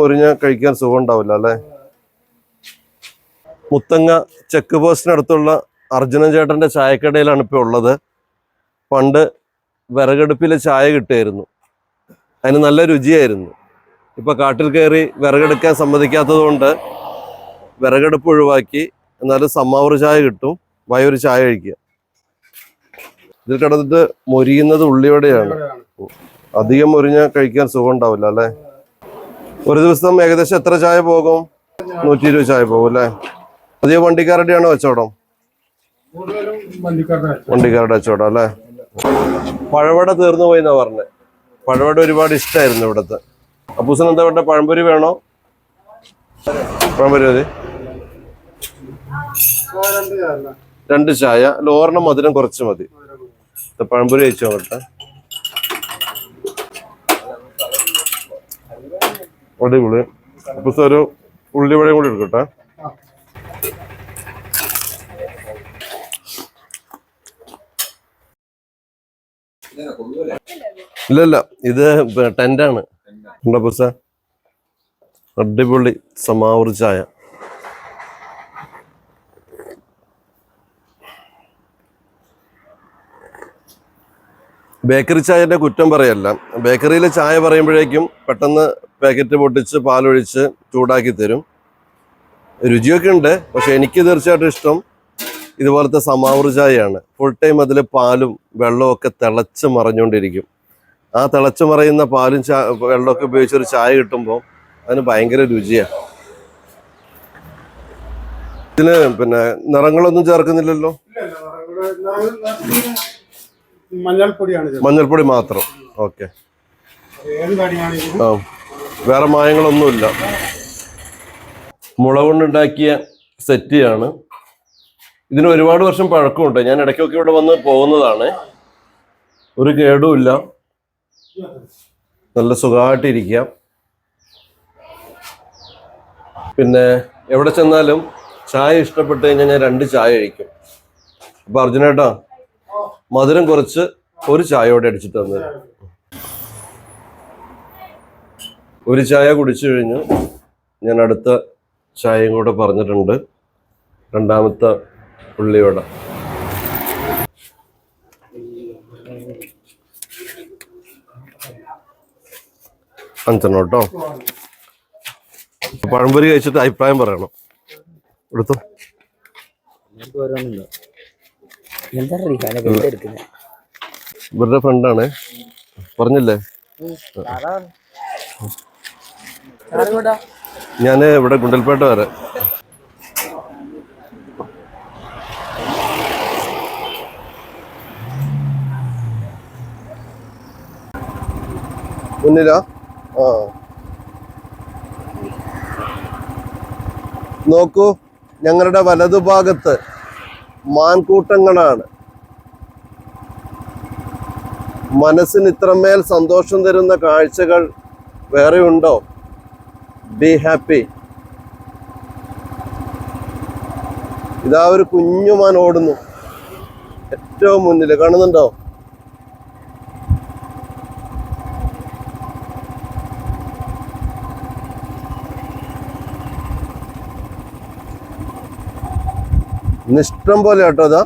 മുരിഞ്ഞ കഴിക്കാൻ സുഖം ഉണ്ടാവില്ല അല്ലെ? മുത്തങ്ങ ചെക്ക് പോസ്റ്റിനടുത്തുള്ള അർജുനൻ ചേട്ടന്റെ ചായക്കടയിലാണ് ഇപ്പോൾ ഉള്ളത്. പണ്ട് വിറകടുപ്പിൽ ചായ കിട്ടുമായിരുന്നു. അതിന് നല്ല രുചിയായിരുന്നു. ഇപ്പൊ കാട്ടിൽ കയറി വിറകെടുക്കാൻ സമ്മതിക്കാത്തത് കൊണ്ട് വിറകടുപ്പ് ഒഴിവാക്കി എന്നാലും സമ്മാവർ ചായ കിട്ടും. വയൊരു ചായ കഴിക്കുക. ഇതിൽ കിടന്നിട്ട് മൊരിയുന്നത് ഉള്ളിയോടെയാണ് അധികം മുരിഞ്ഞ കഴിക്കാൻ സുഖം ഉണ്ടാവില്ല അല്ലെ? ഒരു ദിവസം ഏകദേശം എത്ര ചായ പോകും? നൂറ്റി ഇരുപത് ചായ പോകും അല്ലേ? അധികം വണ്ടിക്കാരുടെയാണോ കച്ചവടം? വണ്ടിക്കാരുടെ കച്ചവടം അല്ലേ? പഴവട തീർന്നു പോയി എന്നാ പറഞ്ഞത് പഴവട ഒരുപാട് ഇഷ്ടമായിരുന്നു ഇവിടുത്തെ. അപ്പൂസൻ എന്താ വേണ്ട? പഴംപൊരി വേണോ? പഴംപൊരി മതി. രണ്ട് ചായ. ലോറിന് മധുരം കുറച്ച് മതി. പഴംപൊരി കഴിച്ചു അടിപൊളി. സാർ ഒരു ഉള്ളിവടയും കൂടി എടുക്കട്ടെ. ഇല്ല ഇല്ല. ഇത് ടെന്റാണ് ഉണ്ടോ പുസ അടിപൊളി സമാവൂർ ചായ. ബേക്കറി ചായന്റെ കുറ്റം പറയല്ല. ബേക്കറിയിൽ ചായ പറയുമ്പോഴേക്കും പെട്ടെന്ന് പാക്കറ്റ് പൊട്ടിച്ച് പാലൊഴിച്ച് ചൂടാക്കി തരും. രുചിയൊക്കെ ഉണ്ട് പക്ഷെ എനിക്ക് തീർച്ചയായിട്ടും ഇഷ്ടം ഇതുപോലത്തെ സമാവൂർ ചായയാണ്. ഫുൾ ടൈം അതിൽ പാലും വെള്ളവും ഒക്കെ തിളച്ച് മറഞ്ഞുകൊണ്ടിരിക്കും. ആ തിളച്ച് മറയുന്ന പാലും ചാ വെള്ളമൊക്കെ ഉപയോഗിച്ച് ഒരു ചായ കിട്ടുമ്പോൾ അതിന് ഭയങ്കര രുചിയാണ് ഇതിന് പിന്നെ നിറങ്ങളൊന്നും ചേർക്കുന്നില്ലല്ലോ? മഞ്ഞൾപ്പൊടിയാണ്. മഞ്ഞൾപ്പൊടി മാത്രം. ഓക്കെ. ആ വേറെ മായങ്ങളൊന്നുമില്ല. മുള കൊണ്ടുണ്ടാക്കിയ സെറ്റിയാണ്. ഇതിന് ഒരുപാട് വർഷം പഴക്കമുണ്ട്. ഞാൻ ഇടയ്ക്കൊക്കെ ഇവിടെ വന്ന് പോകുന്നതാണ്. ഒരു കേടുമില്ല. നല്ല സുഖമായിട്ടിരിക്കാം പിന്നെ എവിടെ ചെന്നാലും ചായ ഇഷ്ടപ്പെട്ട് കഴിഞ്ഞാൽ ഞാൻ രണ്ട് ചായ കഴിക്കും. അപ്പൊ അർജുനേട്ടാ മധുരം കുറച്ച് ഒരു ചായയോടെ അടിച്ചിട്ട് തന്നത് ഒരു ചായ കുടിച്ചു കഴിഞ്ഞു ഞാൻ അടുത്ത ചായയും കൂടെ പറഞ്ഞിട്ടുണ്ട്. രണ്ടാമത്തെ ഉള്ളിയോടെ അഞ്ചെണ്ണം കേട്ടോ. പഴംപൊരി കഴിച്ചിട്ട് അഭിപ്രായം പറയണം. എടുത്തോ? ഇവരുടെ ഫ്രണ്ടാണ് പറഞ്ഞില്ലേ? ഞാൻ ഇവിടെ ഗുണ്ടൽപേട്ട വരെ. മുന്നിലാ? ആ. നോക്കൂ ഞങ്ങളുടെ വലതുഭാഗത്ത് മാൻകൂട്ടങ്ങളാണ്. മനസ്സിന് ഇത്രമേൽ സന്തോഷം തരുന്ന കാഴ്ചകൾ വേറെ ഉണ്ടോ? ബി ഹാപ്പി ഇതാ ഒരു കുഞ്ഞുമാൻ ഓടുന്നു. ഏറ്റവും മുന്നിൽ കാണുന്നുണ്ടോ? ഇന്ന് ഇഷ്ടം പോലെ കേട്ടോ അതാ